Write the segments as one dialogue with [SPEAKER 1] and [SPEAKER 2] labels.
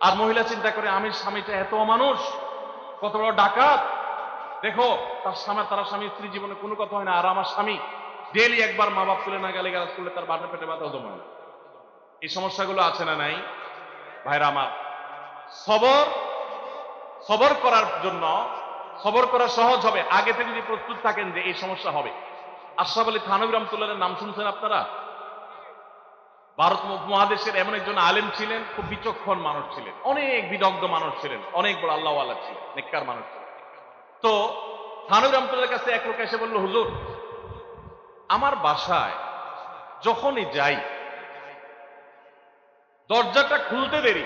[SPEAKER 1] আর মহিলা চিন্তা করে আমি স্বামীটা এত মানুষ কত বড় ডাকাত। দেখো, তার স্বামী তার স্বামী স্ত্রী জীবনে কোনো কথা হয় না। আর আমার স্বামী ডেলি একবার মা বাপ তুলে না গেলে গাছ করলে তার বাটা পেটে ব্যথা জমা হয়। এই সমস্যাগুলো আছে না নাই? ভাইরা আমার, সবর সবর করার জন্য, সবর করা সহজ হবে। আগে থেকে যদি প্রস্তুত থাকেন যে এই সমস্যা হবে। আশরাফ আলী থানবী নাম শুনছেন আপনারা? ভারত মহাদেশের এমন একজন আলেম ছিলেন, খুব বিচক্ষণ মানুষ ছিলেন অনেক বিদগ্ধ মানুষ ছিলেন, অনেক বড় আল্লাহ ছিলেন, নেককার মানুষ ছিলেন তো থানবী রহমতুল্লাহর কাছে এক লোক এসে বলল, হুজুর, আমার বাসায় যখনই যাই, দরজাটা খুলতে দেরি,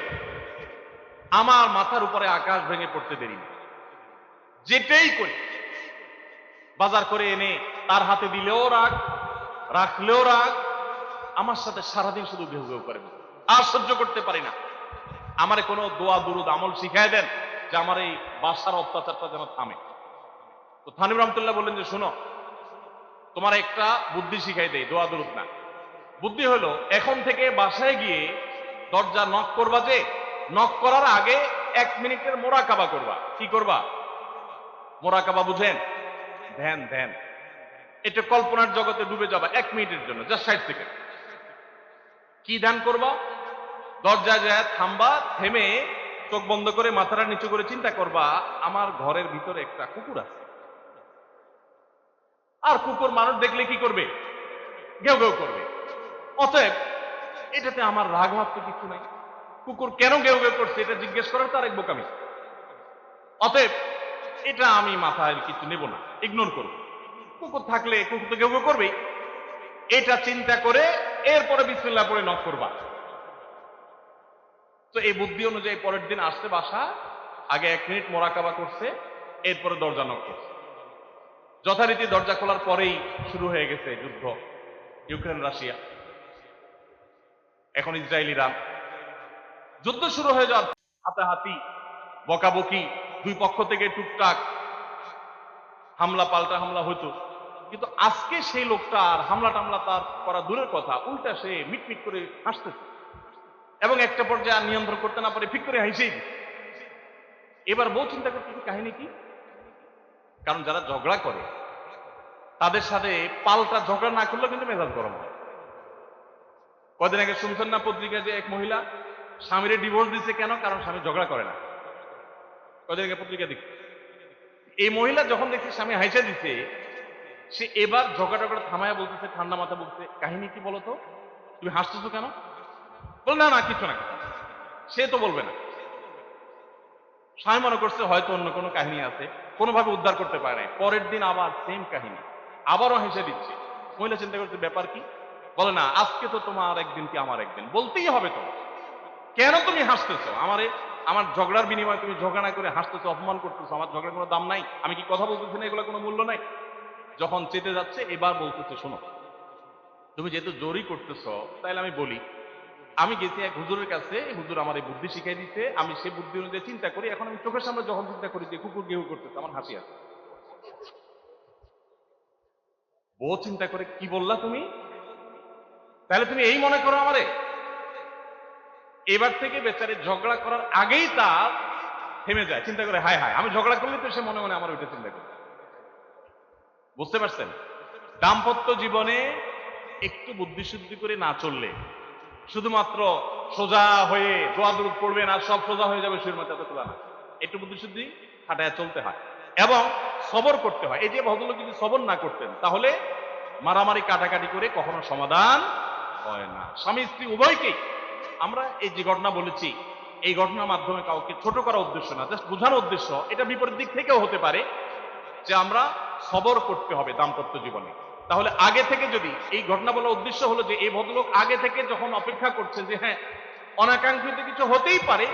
[SPEAKER 1] আমার মাথার উপরে আকাশ ভেঙে পড়তে দেরি। যেটাই করি, বাজার করে এনে তার হাতে দিলেও রাগ, রাখলেও রাগ আমার সাথে সারাদিন শুধু ঘেউ ঘেউ করে আর সহ্য করতে পারি না। আমারে কোনো দোয়া, দুরুদ, আমল শিখাই দেন যে আমার এই বাসার অত্যাচারটা যেন থামে। তো থানিম রহমতুল্লাহ বললেন যে, শোনো, তোমার একটা বুদ্ধি শিখাই দেয় দোয়া, দুরুদ না। বুদ্ধি হলো, এখন থেকে বাসায় গিয়ে দরজা নক করবা যে নক করার আগে এক মিনিটের মোরাকাবা করবা। কি করবা? মোরাকাবা বুঝেন? ধ্যান ধ্যান। এটা কল্পনার জগতে ডুবে যাবা এক মিনিটের জন্য জাস্ট ষাট সেকেন্ড। কি ধ্যান করবা? দরজা যায় থামবা, থেমে চোখ বন্ধ করে মাথাটা নিচু করে চিন্তা করবা, আমার ঘরের ভিতরে একটা কুকুর আছে। আর কুকুর মানুষ দেখলে কি করবে? ঘেউ ঘেউ করবে। অতএব, এটাতে আমার রাগ মাত্র কিছু নাই। কুকুর কেন ঘেউ ঘেউ করছে এটা জিজ্ঞেস করার তার এক বোকামি। অতএব, এটা আমি মাথায় কিছু নেব না। ইগনোর করব কুকুর থাকলে কুকুর তো ঘেউ ঘেউ করবেই। এটা চিন্তা করে এরপরে বিসমিল্লাহ পরে নক করবা। তো এই বুদ্ধি অনুযায়ী পরের দিন আসতে বাসা, আগে এক মিনিট মোরাকাবা করছে, এরপরে দরজা নক করছে। যথারীতি দরজা খোলার পরেই শুরু হয়ে গেছে যুদ্ধ, ইউক্রেন, রাশিয়া। এখন ইসরায়েল ইরান যুদ্ধ শুরু হয়ে যাওয়ার হাতাহাতি, বকাবকি, দুই পক্ষ থেকে টুকটাক হামলা, পাল্টা হামলা হইতো। কিন্তু আজকে সেই লোকটা আর হামলা টামলা তার করা দূরের কথা, উল্টা সে মিটমিট করে হাসতেছে। এবং একটা পর্যায়ে নিয়ন্ত্রণ করতে না পারে, ফিক করে হাসেই এবার বউ চিন্তা করতেছে কাহিনী কি? কারণ যারা ঝগড়া করে, তাদের সাথে পাল্টা ঝগড়া না করলেও কিন্তু মেজাজ গরম হয়। কদিন আগে শুনছেন না পত্রিকায় যে এক মহিলা স্বামীরে ডিভোর্স দিচ্ছে কেন? কারণ স্বামী ঝগড়া করে না। কদিন আগে পত্রিকা দেখছি। এই মহিলা যখন দেখছে স্বামী হাইসা দিছে সে এবার ঝগড়া টগড়া থামায়া বলতেছে, ঠান্ডা মাথা বলছে কাহিনী কি বলতো তুমি হাসতেছো কেন? বল, না না কিছু না সে তো বলবে না। স্বামী মনে করছে হয়তো অন্য কোনো কাহিনী আছে, কোনোভাবে উদ্ধার করতে পারে নাই। পরের দিন আবার সেম কাহিনী। আবারও হেসে দিচ্ছে। মহিলা চিন্তা করছে, ব্যাপার কি? বলে, না, আজকে তো তোমার একদিন কি আমার একদিন? বলতেই হবে তো। কেন তুমি হাসতেছো? আমারে, আমার ঝগড়ার বিনিময়ে তুমি ঝগড়া করে হাসতেছো, অপমান করতেছো, আমার ঝগড়ার কোনো দাম নাই। আমি কি কথা বলতেছি না? এগুলো কোনো মূল্য নাই। যখন চেতে যাচ্ছে, এবার বলতেছে, শোনো, তুমি যেহেতু জোরই করতেছ তাহলে আমি বলি, আমি গেছি এক হুজুরের কাছে, হুজুর আমার এই বুদ্ধি শিখাই দিতে আমি সেই বুদ্ধি অনুযায়ী চিন্তা করি, এখন আমি চোখের সামনে যখন চিন্তা করি যে কুকুর গেহু করতেছে, আমার হাসি আছে। বউ চিন্তা করে, কি বললা তুমি? তাহলে তুমি এই মনে করো আমারে? এবার থেকে বেচারে ঝগড়া করার আগেই তার থেমে যায়, চিন্তা করে, হায় হায়, আমি ঝগড়া করলে তো সে মনে মনে আমার ওইটা চিন্তা করে বুঝতে পারছেন? দাম্পত্য জীবনে একটু বুদ্ধিশুদ্ধি করে না চললে, শুধুমাত্র সোজা হয়ে দোয়া দূর করবেন আর সব সোজা হয়ে যাবে শুরুর মতো এত খোলা না। একটু বুদ্ধিশুদ্ধি খাটায় চলতে হয়। এবং সবর করতে হয়। এই যে ভদ্রলোক যদি সবর না করতেন, তাহলে মারামারি কাটাকাটি করে কখনো সমাধান হয় না। স্বামী স্ত্রী উভয়কেই আমরা এই যে ঘটনা বলেছি, এই ঘটনার মাধ্যমে কাউকে ছোট করা উদ্দেশ্য না, জাস্ট বোঝানোর উদ্দেশ্য, এটা বিপরীত দিক থেকেও হতে পারে যে আমরা সবর করতে হবে দাম্পত্য জীবনে। তাহলে আগে থেকে যদি, এই ঘটনা বলার উদ্দেশ্য হলো যে, এই ভদ্রলোক আগে থেকে যখন অপেক্ষা করছে যে হ্যাঁ অনাকাঙ্ক্ষিত কিছু হতেই পারে,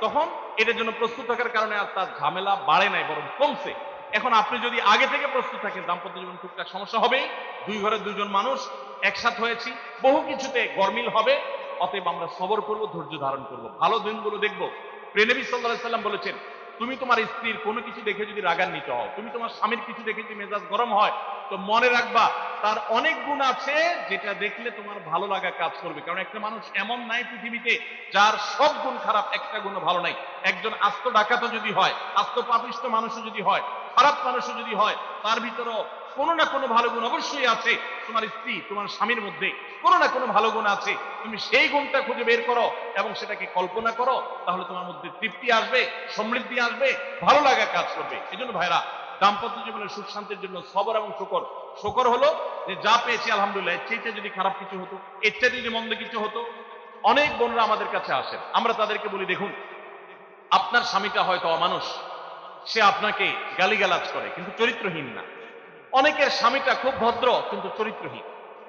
[SPEAKER 1] তখন এটার জন্য প্রস্তুত থাকার কারণে আর তার ঝামেলা বাড়ে নাই, বরং কমছে। এখন আপনি যদি আগে থেকে প্রস্তুত থাকেন, দাম্পত্য জীবন টুকটাক সমস্যা হবে দুই ঘরের দুজন মানুষ একসাথ হয়েছি, বহু কিছুতে গরমিল হবে, অতএব আমরা সবর করব, ধৈর্য ধারণ করব। ভালো দিনগুলো দেখব। প্রেনবী সাল্লাহ সাল্লাম বলেছেন তুমি তোমার স্ত্রীর কোনো কিছু দেখে যদি রাগান্বিত হও, তুমি তোমার স্বামীর কিছু দেখে যদি মেজাজ গরম হয়, তো মনে রাখবা, তার অনেক গুণ আছে যেটা দেখলে তোমার ভালো লাগা কাজ করবে। কারণ একটা মানুষ এমন নাই পৃথিবীতে যার সব গুণ খারাপ, একটা গুণ ভালো নাই। একজন আস্ত ডাকাত যদি হয়, আস্ত পাপিষ্ট মানুষও যদি হয়, খারাপ মানুষও যদি হয়, তার ভিতরেও কোনো না কোনো ভালো গুণ অবশ্যই আছে তোমার স্ত্রী, তোমার স্বামীর মধ্যে। কোনো না কোনো ভালো গুণ আছে। তুমি সেই গুণটা খুঁজে বের করো এবং সেটাকে কল্পনা করো, তাহলে তোমার মধ্যে তৃপ্তি আসবে, সমৃদ্ধি আসবে, ভালো লাগা কাজ করবে। এই জন্য ভাইরা, দাম্পত্য জীবনের সুখ শান্তির জন্য সবর এবং শকর। শকর হলো যে যা পেয়েছি আলহামদুলিল্লাহ, এর যদি খারাপ কিছু হতো, এর যদি মন্দ কিছু হতো, অনেক বোনরা আমাদের কাছে আসেন। আমরা তাদেরকে বলি, দেখুন, আপনার স্বামীটা হয়তো অমানুষ। সে আপনাকে গালিগালাজ করে, কিন্তু চরিত্রহীন না। অনেকের স্বামীটা খুব ভদ্র, কিন্তু চরিত্রহীন।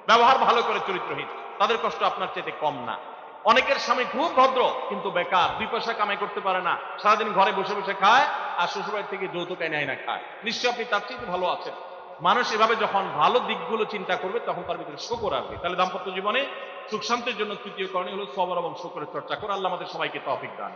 [SPEAKER 1] ব্যবহার ভালো করে চরিত্রহীন। তাদের কষ্ট আপনার চেয়ে কম না। অনেকের স্বামী খুব ভদ্র, কিন্তু বেকার, দুই পয়সা কামাই করতে পারে না। সারাদিন ঘরে বসে বসে খায়, আর শ্বশুরবাড়ি থেকে যৌতুক আইনা খায়। নিশ্চয় আপনি তার চেয়ে ভালো আছেন। মানুষ এভাবে যখন ভালো দিকগুলো চিন্তা করবে, তখন তার ভিতরে শকর আসবে। তাহলে দাম্পত্য জীবনে সুখ শান্তির জন্য তৃতীয় করণীয় হলো সবর এবং শকরের চর্চা করে। আল্লাহ আমাদের সবাইকে তফিক দান।